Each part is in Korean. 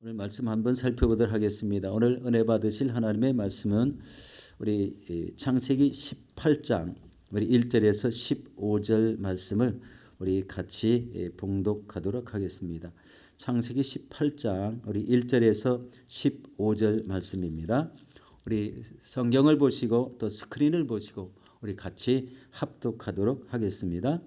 오늘 말씀 한번 살펴보도록 하겠습니다. 오늘 은혜 받으실 하나님의 말씀은 우리 창세기 18장 우리 1절에서 15절 말씀을 우리 같이 봉독하도록 하겠습니다. 창세기 18장 우리 1절에서 15절 말씀입니다. 우리 성경을 보시고 또 스크린을 보시고 우리 같이 합독하도록 하겠습니다.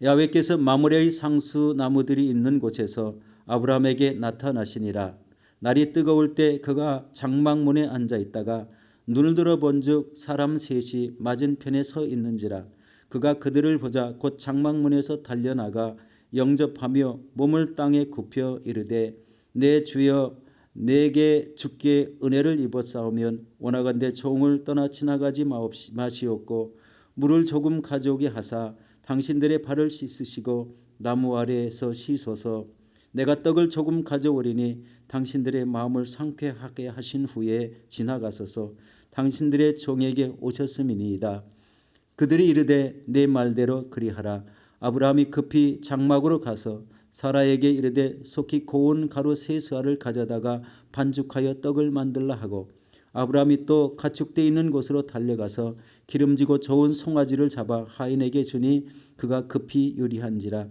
야외께서 마므레의 상수 나무들이 있는 곳에서 아브라함에게 나타나시니라. 날이 뜨거울 때 그가 장막문에 앉아 있다가 눈을 들어 본즉 사람 셋이 맞은편에 서 있는지라. 그가 그들을 보자 곧 장막문에서 달려나가 영접하며 몸을 땅에 굽혀 이르되 내 주여 내게 주께 은혜를 입었사오면 원하건대 종을 떠나 지나가지 마시옵고 물을 조금 가져오게 하사 당신들의 발을 씻으시고 나무 아래에서 씻어서 내가 떡을 조금 가져오리니 당신들의 마음을 상쾌하게 하신 후에 지나가소서 당신들의 종에게 오셨음이니이다. 그들이 이르되 내 말대로 그리하라. 아브라함이 급히 장막으로 가서 사라에게 이르되 속히 고운 가루 세 스알을 가져다가 반죽하여 떡을 만들라 하고 아브라함이 또 가축대 있는 곳으로 달려가서 기름지고 좋은 송아지를 잡아 하인에게 주니 그가 급히 요리한지라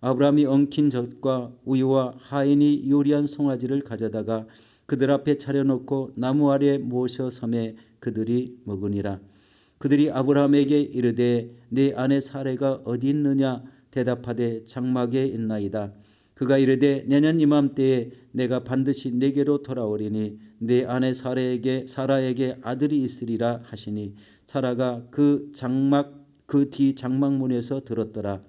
아브라함이 엉킨 젖과 우유와 하인이 요리한 송아지를 가져다가 그들 앞에 차려놓고 나무 아래 모셔 섬에 그들이 먹으니라. 그들이 아브라함에게 이르되 네 아내 사례가 어디 있느냐 대답하되 장막에 있나이다. 그가 이르되 내년 이맘때에 내가 반드시 내게로 돌아오리니 내 아내 사라에게 사라에게 아들이 있으리라 하시니 사라가 그 장막 그 뒤 장막문에서 들었더라.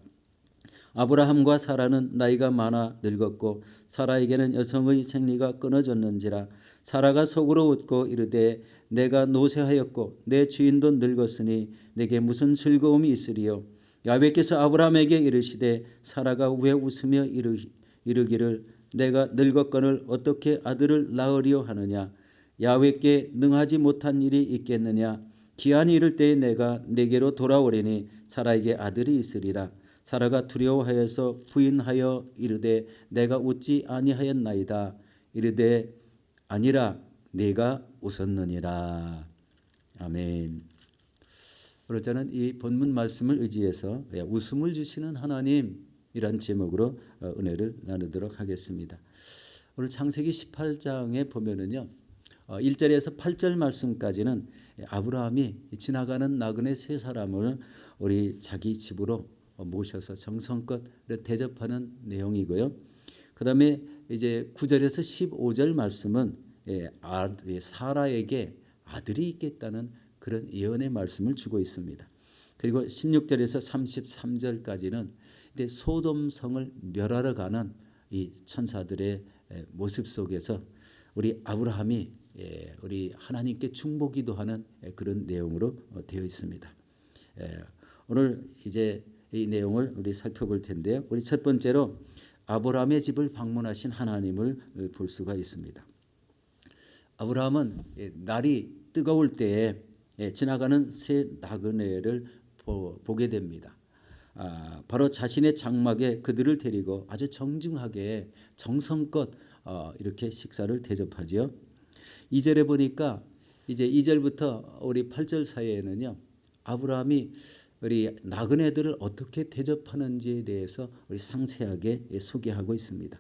아브라함과 사라는 나이가 많아 늙었고 사라에게는 여성의 생리가 끊어졌는지라 사라가 속으로 웃고 이르되 내가 노쇠하였고 내 주인도 늙었으니 내게 무슨 즐거움이 있으리요? 야훼께서 아브라함에게 이르시되 사라가 왜 웃으며 이르, 이르기를 내가 늙었거늘 어떻게 아들을 낳으리요 하느냐? 야훼께 능하지 못한 일이 있겠느냐? 기한이 이를 때에 내가 내게로 돌아오리니 사라에게 아들이 있으리라 사라가 두려워하여서 부인하여 이르되 내가 웃지 아니하였나이다. 이르되 아니라 내가 웃었느니라. 아멘. 오늘 저는 이 본문 말씀을 의지해서 웃음을 주시는 하나님이란 제목으로 어, 은혜를 나누도록 하겠습니다. 오늘 창세기 18장에 보면은요. 1절에서 어, 8절 말씀까지는 아브라함이 지나가는 나그네 세 사람을 우리 자기 집으로 모셔서 정성껏 대접하는 내용이고요. 그 다음에 이제 9절에서 15절 말씀은 예, 아, 예, 사라에게 아들이 있겠다는 그런 예언의 말씀을 주고 있습니다. 그리고 16절에서 33절까지는 소돔성을 멸하러 가는 이 천사들의 모습 속에서 우리 아브라함이 예, 우리 하나님께 중보기도 하는 그런 내용으로 어, 되어 있습니다. 오늘 이제 이 내용을 우리 살펴볼 텐데요. 우리 첫 번째로 아브라함의 집을 방문하신 하나님을 볼 수가 있습니다. 아브라함은 날이 뜨거울 때에 지나가는 새 나그네를 보게 됩니다. 아, 바로 자신의 장막에 그들을 데리고 아주 정중하게 정성껏 어, 이렇게 식사를 대접하지요. 2절에 보니까 이제 2절부터 우리 8절 사이에는요. 아브라함이 우리 나그네들을 어떻게 대접하는지에 대해서 우리 상세하게 소개하고 있습니다.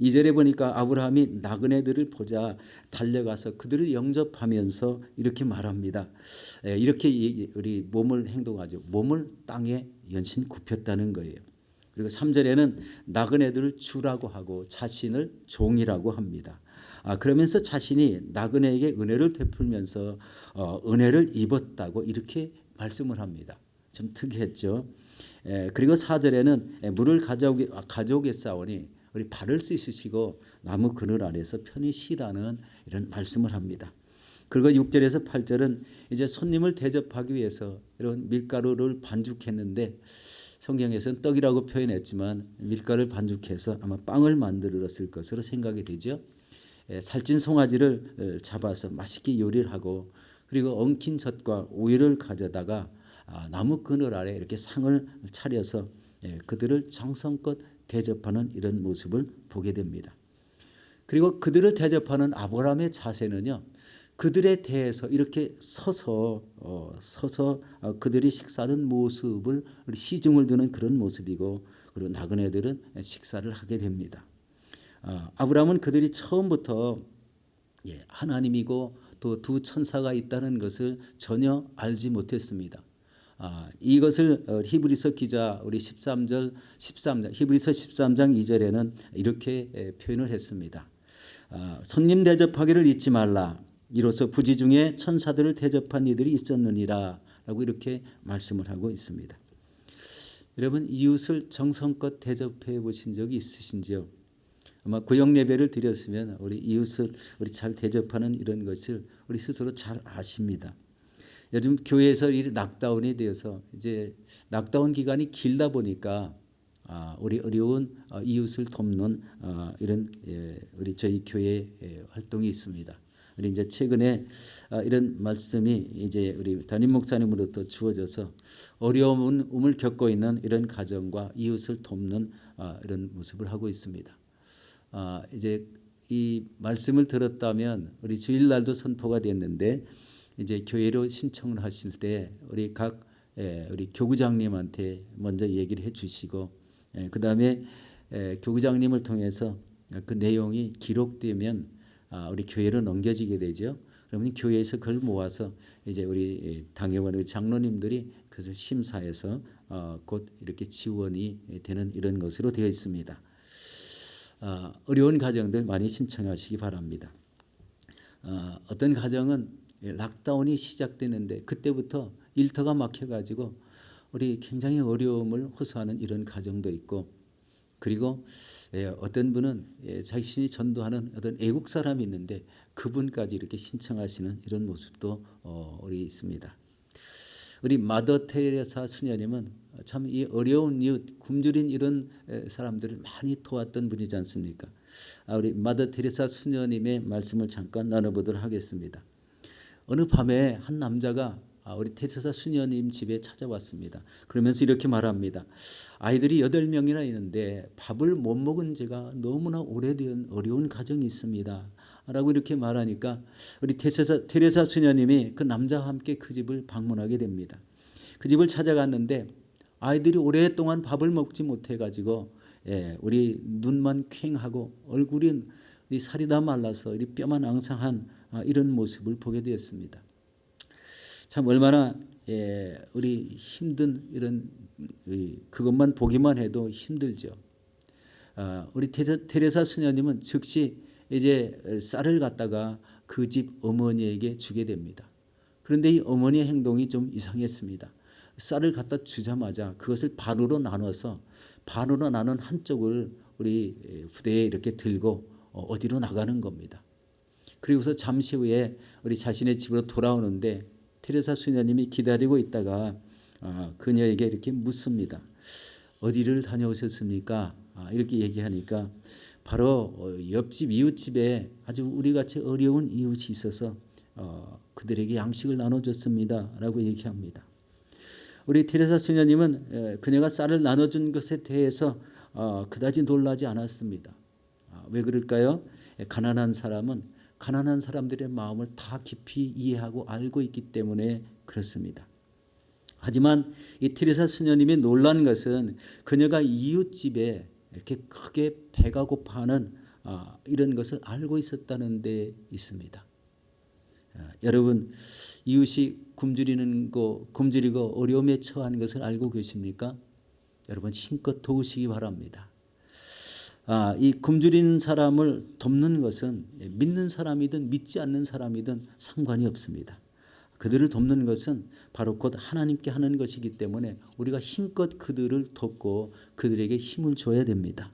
이절에 보니까 아브라함이 나그네들을 보자 달려가서 그들을 영접하면서 이렇게 말합니다. 예, 이렇게 우리 몸을 행동하죠. 몸을 땅에 연신 굽혔다는 거예요. 그리고 3절에는 나그네들을 주라고 하고 자신을 종이라고 합니다. 아, 그러면서 자신이 나그네에게 은혜를 베풀면서 어, 은혜를 입었다고 이렇게 말씀을 합니다. 좀 특이했죠. 에, 그리고 4절에는 물을 가져오게, 아, 가져오겠사오니 우리 발을 씻으시고 나무 그늘 아래서 편히 쉬라는 이런 말씀을 합니다. 그리고 6절에서 8절은 이제 손님을 대접하기 위해서 이런 밀가루를 반죽했는데 성경에서는 떡이라고 표현했지만 밀가루를 반죽해서 아마 빵을 만들었을 것으로 생각이 되죠. 살찐 송아지를 잡아서 맛있게 요리를 하고 그리고 엉킨 젖과 우유를 가져다가 아, 나무 그늘 아래 이렇게 상을 차려서 예, 그들을 정성껏 대접하는 이런 모습을 보게 됩니다. 그리고 그들을 대접하는 아브라함의 자세는요. 그들에 대해서 이렇게 서서 어, 서서 어, 그들이 식사하는 모습을 시중을 두는 그런 모습이고 그리고 나그네들은 식사를 하게 됩니다. 아, 아브라함은 그들이 처음부터 예, 하나님이고 또 두 천사가 있다는 것을 전혀 알지 못했습니다. 아, 이것을 어, 히브리서 기자 우리 13절 13장 히브리서 13장 2절에는 이렇게 에, 표현을 했습니다. 아, 손님 대접하기를 잊지 말라. 이로써 부지 중에 천사들을 대접한 이들이 있었느니라라고 이렇게 말씀을 하고 있습니다. 여러분 이웃을 정성껏 대접해 보신 적이 있으신지요? 아마 구역 예배를 드렸으면 우리 이웃을 우리 잘 대접하는 이런 것을 우리 스스로 잘 아십니다. 요즘 교회에서 이 락다운이 되어서 이제 락다운 기간이 길다 보니까 아, 우리 어려운 어, 이웃을 돕는 어, 이런 예, 우리 저희 교회 예, 활동이 있습니다. 우리 이제 최근에 아, 이런 말씀이 이제 우리 담임 목사님으로부터 주어져서 어려움을 겪고 있는 이런 가정과 이웃을 돕는 아, 이런 모습을 하고 있습니다. 아, 이제 이 말씀을 들었다면 우리 주일날도 선포가 됐는데 이제 교회로 신청을 하실 때 우리 각 예, 우리 교구장님한테 먼저 얘기를 해주시고 예, 그 다음에 예, 교구장님을 통해서 그 내용이 기록되면 아, 우리 교회로 넘겨지게 되죠. 그러면 교회에서 그걸 모아서 이제 우리 당회원 우리 장로님들이 그것을 심사해서 어, 곧 이렇게 지원이 되는 이런 것으로 되어 있습니다. 어, 어려운 가정들 많이 신청하시기 바랍니다. 어, 어떤 가정은 락다운이 시작되는데 그때부터 일터가 막혀가지고 우리 굉장히 어려움을 호소하는 이런 가정도 있고 그리고 예, 어떤 분은 예, 자신이 전도하는 어떤 애국 사람이 있는데 그분까지 이렇게 신청하시는 이런 모습도 어, 우리 있습니다. 우리 마더 테레사 수녀님은 참 이 어려운 이웃, 굶주린 이런 사람들을 많이 도왔던 분이지 않습니까? 아, 우리 마더 테레사 수녀님의 말씀을 잠깐 나눠보도록 하겠습니다. 어느 밤에 한 남자가 아, 우리 테레사 수녀님 집에 찾아왔습니다. 그러면서 이렇게 말합니다. 아이들이 여덟 명이나 있는데 밥을 못 먹은 지가 너무나 오래된 어려운 가정이 있습니다. 라고 이렇게 말하니까 우리 테레사, 테레사 수녀님이 그 남자와 함께 그 집을 방문하게 됩니다. 그 집을 찾아갔는데 아이들이 오랫동안 밥을 먹지 못해가지고 예, 우리 눈만 퀭하고 얼굴이 살이 다 말라서 이 뼈만 앙상한 아, 이런 모습을 보게 되었습니다. 참 얼마나 예, 우리 힘든 이런 그것만 보기만 해도 힘들죠. 아, 우리 테레사 수녀님은 즉시 이제 쌀을 갖다가 그 집 어머니에게 주게 됩니다. 그런데 이 어머니의 행동이 좀 이상했습니다. 쌀을 갖다 주자마자 그것을 반으로 나눠서 반으로 나눈 한쪽을 우리 부대에 이렇게 들고 어, 어디로 나가는 겁니다. 그리고서 잠시 후에 우리 자신의 집으로 돌아오는데 테레사 수녀님이 기다리고 있다가 아, 그녀에게 이렇게 묻습니다. 어디를 다녀오셨습니까? 아, 이렇게 얘기하니까 바로 어, 옆집 이웃집에 아주 우리같이 어려운 이웃이 있어서 어, 그들에게 양식을 나눠줬습니다 라고 얘기합니다. 우리 테레사 수녀님은 그녀가 쌀을 나눠준 것에 대해서 어, 그다지 놀라지 않았습니다. 아, 왜 그럴까요? 가난한 사람은 가난한 사람들의 마음을 다 깊이 이해하고 알고 있기 때문에 그렇습니다. 하지만 이 테레사 수녀님이 놀란 것은 그녀가 이웃집에 이렇게 크게 배가 고파하는 아, 이런 것을 알고 있었다는 데 있습니다. 아, 여러분 이웃이 굶주리는 거 굶주리고 어려움에 처한 것을 알고 계십니까? 여러분 힘껏 도우시기 바랍니다. 아, 이 굶주린 사람을 돕는 것은 믿는 사람이든 믿지 않는 사람이든 상관이 없습니다. 그들을 돕는 것은 바로 곧 하나님께 하는 것이기 때문에 우리가 힘껏 그들을 돕고 그들에게 힘을 줘야 됩니다.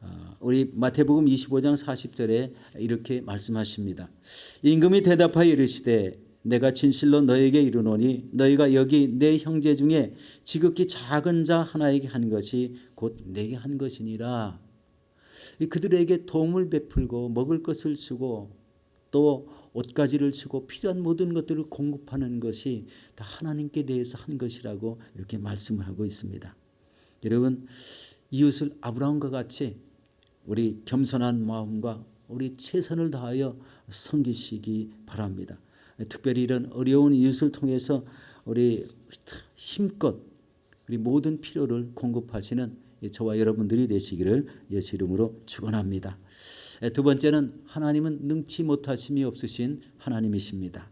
아, 우리 마태복음 25장 40절에 이렇게 말씀하십니다. 임금이 대답하여 이르시되 내가 진실로 너에게 이르노니 너희가 여기 내 형제 중에 지극히 작은 자 하나에게 한 것이 곧 내게 한 것이니라. 그들에게 도움을 베풀고 먹을 것을 주고 또 옷가지를 주고 필요한 모든 것들을 공급하는 것이 다 하나님께 대해서 한 것이라고 이렇게 말씀을 하고 있습니다. 여러분 이웃을 아브라함과 같이 우리 겸손한 마음과 우리 최선을 다하여 섬기시기 바랍니다. 특별히 이런 어려운 이웃을 통해서 우리 힘껏 우리 모든 필요를 공급하시는 저와 여러분들이 되시기를 예수 이름으로 축원합니다. 두 번째는 하나님은 능치 못하심이 없으신 하나님이십니다.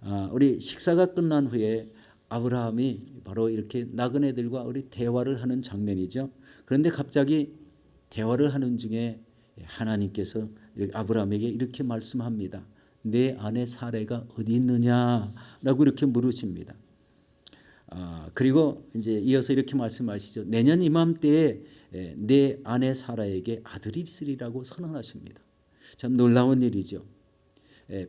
아, 우리 식사가 끝난 후에 아브라함이 바로 이렇게 나그네들과 우리 대화를 하는 장면이죠. 그런데 갑자기 대화를 하는 중에 하나님께서 아브라함에게 이렇게 말씀합니다. 내 아내 사례가 어디 있느냐라고 이렇게 물으십니다. 아, 그리고 이제 이어서 이렇게 말씀하시죠. 내년 이맘때에 내 아내 사라에게 아들이 있으리라고 선언하십니다. 참 놀라운 일이죠.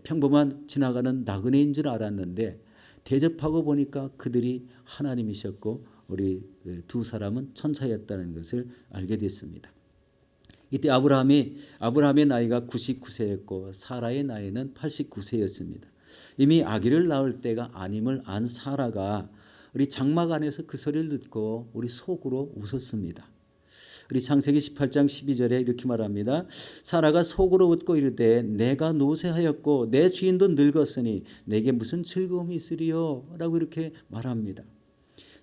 평범한 지나가는 나그네인 줄 알았는데 대접하고 보니까 그들이 하나님이셨고 우리 두 사람은 천사였다는 것을 알게 됐습니다. 이때 아브라함이 아브라함의 나이가 99세였고 사라의 나이는 89세였습니다. 이미 아기를 낳을 때가 아님을 안 사라가 우리 장막 안에서 그 소리를 듣고 우리 속으로 웃었습니다. 우리 창세기 18장 12절에 이렇게 말합니다. 사라가 속으로 웃고 이르되 내가 노쇠하였고 내 주인도 늙었으니 내게 무슨 즐거움이 있으리요? 라고 이렇게 말합니다.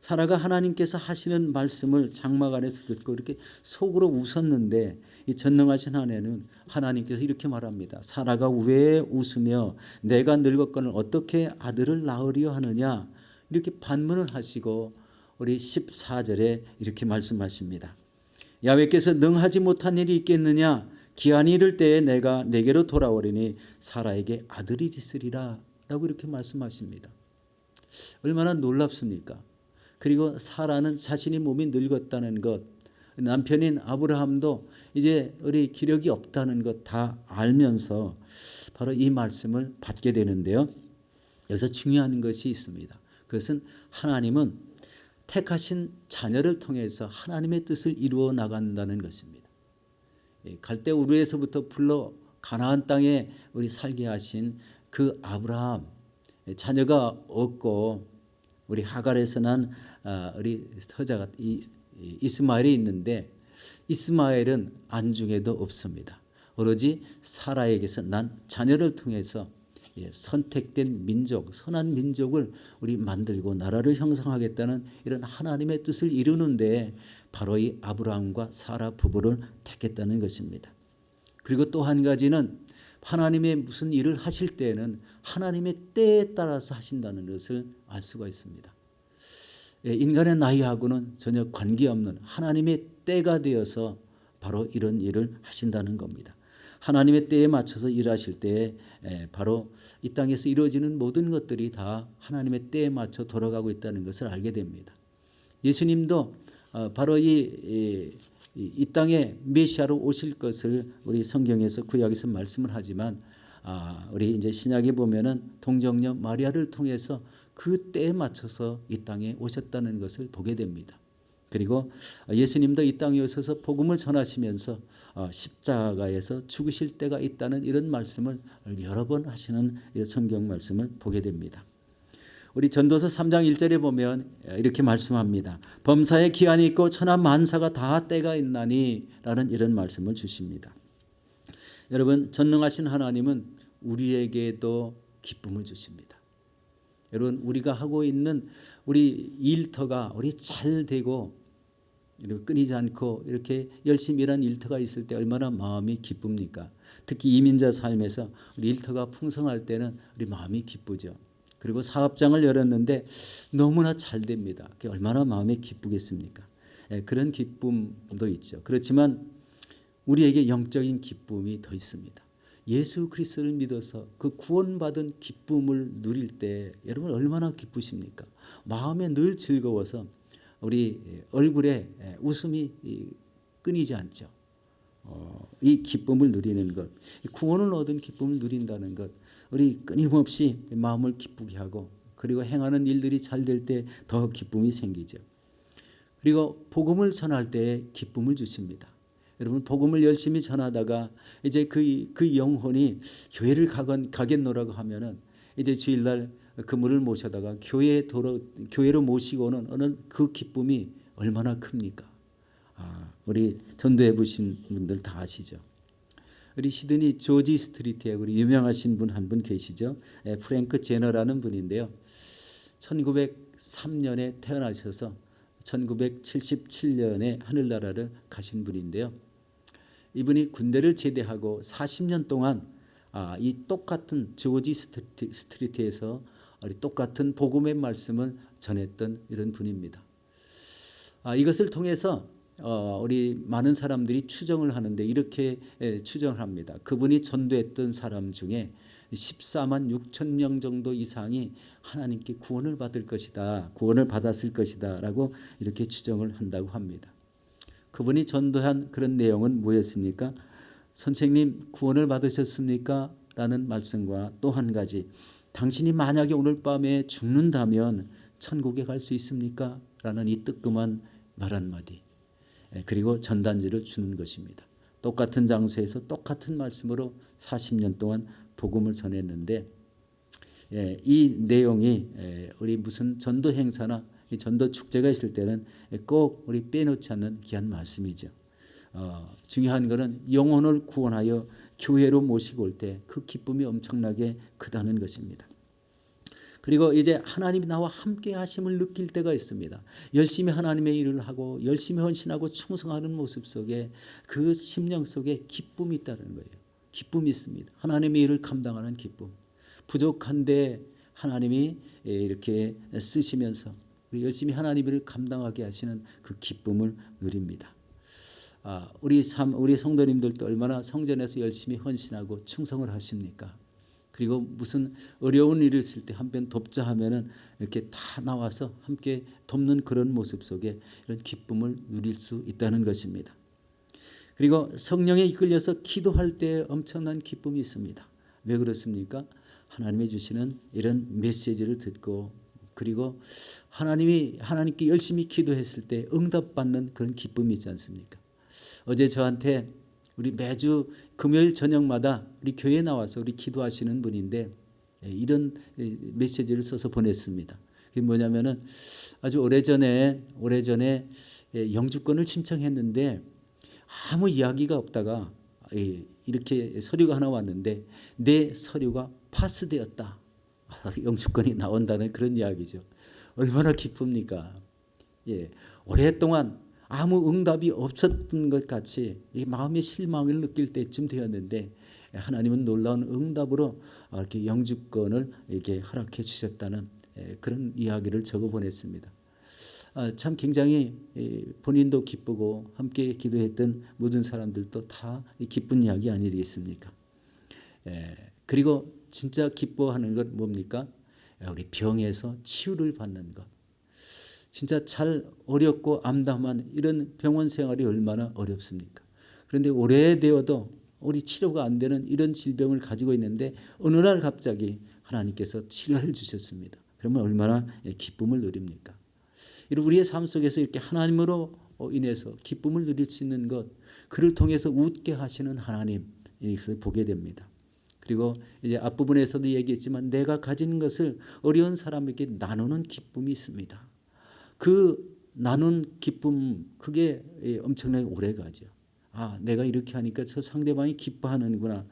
사라가 하나님께서 하시는 말씀을 장막 안에서 듣고 이렇게 속으로 웃었는데 이 전능하신 하나님은 하나님께서 이렇게 말합니다. 사라가 왜 웃으며 내가 늙었거늘 어떻게 아들을 낳으려 하느냐 이렇게 반문을 하시고 우리 14절에 이렇게 말씀하십니다. 야외께서 능하지 못한 일이 있겠느냐 기한이 이를 때에 내가 내게로 돌아오리니 사라에게 아들이 있으리라 라고 이렇게 말씀하십니다. 얼마나 놀랍습니까? 그리고 사라는 자신이 몸이 늙었다는 것, 남편인 아브라함도 이제 우리 기력이 없다는 것 다 알면서 바로 이 말씀을 받게 되는데요. 여기서 중요한 것이 있습니다. 그것은 하나님은 택하신 자녀를 통해서 하나님의 뜻을 이루어 나간다는 것입니다. 갈대 우르에서부터 불러 가나안 땅에 우리 살게 하신 그 아브라함 자녀가 없고 우리 하갈에서 난 아, 우리 서자가 이스마엘이 있는데 이스마엘은 안중에도 없습니다. 오로지 사라에게서 난 자녀를 통해서 예, 선택된 민족, 선한 민족을 우리 만들고 나라를 형성하겠다는 이런 하나님의 뜻을 이루는데 바로 이 아브라함과 사라 부부를 택했다는 것입니다. 그리고 또 한 가지는 하나님의 무슨 일을 하실 때에는 하나님의 때에 따라서 하신다는 것을 알 수가 있습니다. 예, 인간의 나이하고는 전혀 관계없는 하나님의 때가 되어서 바로 이런 일을 하신다는 겁니다. 하나님의 때에 맞춰서 일하실 때에 바로 이 땅에서 이루어지는 모든 것들이 다 하나님의 때에 맞춰 돌아가고 있다는 것을 알게 됩니다. 예수님도 어, 바로 이, 이, 이 땅에 메시아로 오실 것을 우리 성경에서 구약에서 말씀을 하지만 아, 우리 이제 신약에 보면은 동정녀 마리아를 통해서 그 때에 맞춰서 이 땅에 오셨다는 것을 보게 됩니다. 그리고 예수님도 이 땅에 오셔서 복음을 전하시면서 어, 십자가에서 죽으실 때가 있다는 이런 말씀을 여러 번 하시는 성경 말씀을 보게 됩니다. 우리 전도서 3장 1절에 보면 이렇게 말씀합니다. 범사에 기한이 있고 천하 만사가 다 때가 있나니 라는 이런 말씀을 주십니다. 여러분 전능하신 하나님은 우리에게도 기쁨을 주십니다. 여러분 우리가 하고 있는 우리 일터가 우리 잘 되고 이렇게 끊이지 않고 이렇게 열심히 일한 일터가 있을 때 얼마나 마음이 기쁩니까? 특히 이민자 삶에서 우리 일터가 풍성할 때는 우리 마음이 기쁘죠. 그리고 사업장을 열었는데 너무나 잘 됩니다. 그게 얼마나 마음이 기쁘겠습니까? 예, 그런 기쁨도 있죠. 그렇지만 우리에게 영적인 기쁨이 더 있습니다. 예수 그리스도를 믿어서 그 구원받은 기쁨을 누릴 때 여러분 얼마나 기쁘십니까? 마음에 늘 즐거워서 우리 얼굴에 웃음이 끊이지 않죠. 어, 이 기쁨을 누리는 것, 구원을 얻은 기쁨을 누린다는 것, 우리 끊임없이 마음을 기쁘게 하고 그리고 행하는 일들이 잘 될 때 더 기쁨이 생기죠. 그리고 복음을 전할 때 기쁨을 주십니다. 여러분 복음을 열심히 전하다가 이제 그, 그 영혼이 교회를 가건, 가겠노라고 하면은 이제 주일날 그 물을 모셔다가 교회 도로 교회로 모시고는 어느 그 기쁨이 얼마나 큽니까? 아, 우리 전도해 보신 분들 다 아시죠. 우리 시드니 조지 스트리트에 우리 유명하신 분 한 분 계시죠? 예, 프랭크 제너라는 분인데요. 1903년에 태어나셔서 1977년에 하늘나라를 가신 분인데요. 이분이 군대를 제대하고 40년 동안 아, 이 똑같은 조지 스트리트, 스트리트에서 우리 똑같은 복음의 말씀을 전했던 이런 분입니다. 아, 이것을 통해서 어, 우리 많은 사람들이 추정을 하는데 이렇게 예, 추정을 합니다. 그분이 전도했던 사람 중에 14만 6천 명 정도 이상이 하나님께 구원을 받을 것이다. 구원을 받았을 것이다 라고 이렇게 추정을 한다고 합니다. 그분이 전도한 그런 내용은 뭐였습니까? 선생님 구원을 받으셨습니까? 라는 말씀과 또 한 가지 당신이 만약에 오늘 밤에 죽는다면 천국에 갈 수 있습니까? 라는 이 뜨끔한 말 한마디 예, 그리고 전단지를 주는 것입니다. 똑같은 장소에서 똑같은 말씀으로 40년 동안 복음을 전했는데 예, 이 내용이 예, 우리 무슨 전도 행사나 이 전도 축제가 있을 때는 꼭 우리 빼놓지 않는 귀한 말씀이죠. 어, 중요한 것은 영혼을 구원하여 교회로 모시고 올 때 그 기쁨이 엄청나게 크다는 것입니다. 그리고 이제 하나님이 나와 함께 하심을 느낄 때가 있습니다. 열심히 하나님의 일을 하고 열심히 헌신하고 충성하는 모습 속에 그 심령 속에 기쁨이 있다는 거예요. 기쁨이 있습니다. 하나님의 일을 감당하는 기쁨. 부족한데 하나님이 이렇게 쓰시면서 열심히 하나님의 일을 감당하게 하시는 그 기쁨을 누립니다. 아, 우리 삶, 우리 성도님들도 얼마나 성전에서 열심히 헌신하고 충성을 하십니까? 그리고 무슨 어려운 일이 있을 때 한편 돕자 하면은 이렇게 다 나와서 함께 돕는 그런 모습 속에 이런 기쁨을 누릴 수 있다는 것입니다. 그리고 성령에 이끌려서 기도할 때 엄청난 기쁨이 있습니다. 왜 그렇습니까? 하나님이 주시는 이런 메시지를 듣고 그리고 하나님이 하나님께 열심히 기도했을 때 응답받는 그런 기쁨이 있지 않습니까? 어제 저한테 우리 매주 금요일 저녁마다 우리 교회 나와서 우리 기도하시는 분인데 예, 이런 메시지를 써서 보냈습니다. 그게 뭐냐면은 아주 오래전에 오래전에 예, 영주권을 신청했는데 아무 이야기가 없다가 예, 이렇게 서류가 하나 왔는데 내 서류가 파스되었다. 영주권이 나온다는 그런 이야기죠. 얼마나 기쁩니까? 예, 오랫동안 아무 응답이 없었던 것 같이 마음의 실망을 느낄 때쯤 되었는데 하나님은 놀라운 응답으로 이렇게 영주권을 이렇게 허락해 주셨다는 그런 이야기를 적어 보냈습니다. 아, 참 굉장히 본인도 기쁘고 함께 기도했던 모든 사람들도 다 기쁜 이야기 아니겠습니까? 그리고 진짜 기뻐하는 것 뭡니까? 우리 병에서 치유를 받는 것. 진짜 잘 어렵고 암담한 이런 병원 생활이 얼마나 어렵습니까? 그런데 오래되어도 우리 치료가 안 되는 이런 질병을 가지고 있는데 어느 날 갑자기 하나님께서 치료를 주셨습니다. 그러면 얼마나 기쁨을 누립니까? 우리의 삶 속에서 이렇게 하나님으로 인해서 기쁨을 누릴 수 있는 것, 그를 통해서 웃게 하시는 하나님, 이것을 보게 됩니다. 그리고 이제 앞부분에서도 얘기했지만 내가 가진 것을 어려운 사람에게 나누는 기쁨이 있습니다. 그 나눈 기쁨 그게 엄청나게 오래 가죠. 아, 내가 이렇게 하니까 저 상대방이 기뻐하는구나.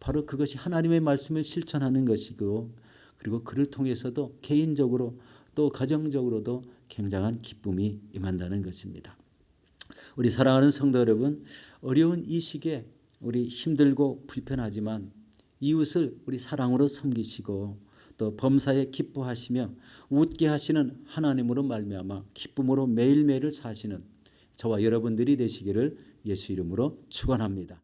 바로 그것이 하나님의 말씀을 실천하는 것이고 그리고 그를 통해서도 개인적으로 또 가정적으로도 굉장한 기쁨이 임한다는 것입니다. 우리 사랑하는 성도 여러분, 어려운 이 시기에 우리 힘들고 불편하지만 이웃을 우리 사랑으로 섬기시고 또 범사에 기뻐하시며 웃게 하시는 하나님으로 말미암아 기쁨으로 매일매일을 사시는 저와 여러분들이 되시기를 예수 이름으로 축원합니다.